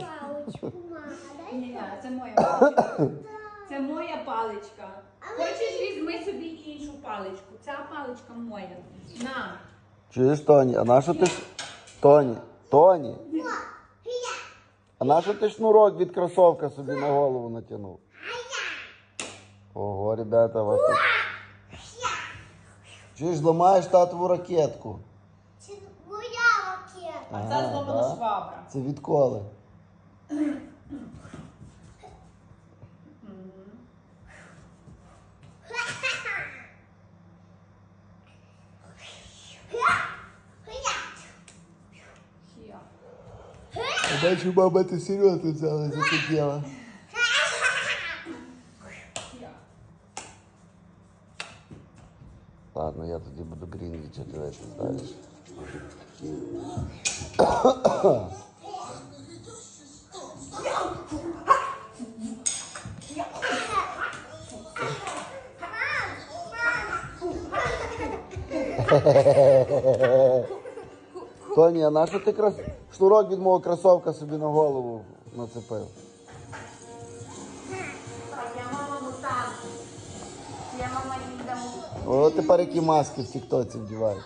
паличку, мама, дай Ні, це моя паличка. Це моя паличка. Хочеш візьми собі іншу паличку. Ця паличка моя. На. Чуєш, Тоні, а на що ти ж. Тоні, Тоні. А на що ти шнурок від кросовка собі на голову натягнув? Ого, ребята, вас тут. Чуєш, ламаєш татову ракетку. Це моя ракета. А Ага, це зломана да? швабра. Це відколи? Хія. Я бачу, мама, ти серйозно взяла за це діло. Хія. Ладно, я тоді буду грінвіча дивитися далі. Тоні, а нащо ти крас... шнурок від мого кросовка собі на голову нацепив? Я мама мутант. Я мама ніндзя мутанта. О, тепер які маски в тіктоці вдівають.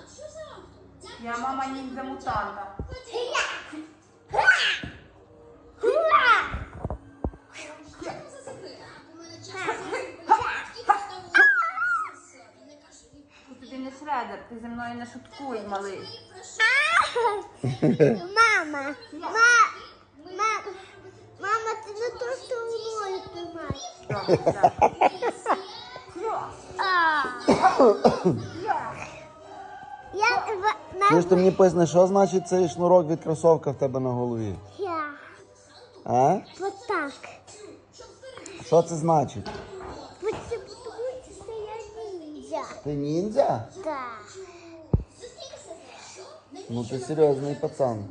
Я мама ніндзя мутанта. Ти ти зі мною не шуткуй, малий. Мама, ма, ма, мама, ти не то, що мною тебе Чуєш, ти мені поясни, що значить цей шнурок від кросовка в тебе на голові? Я А? вот так. Що це значить? Вот це потому, що я ніндзя. ниндзя? Да. Ну ты серьезный пацан.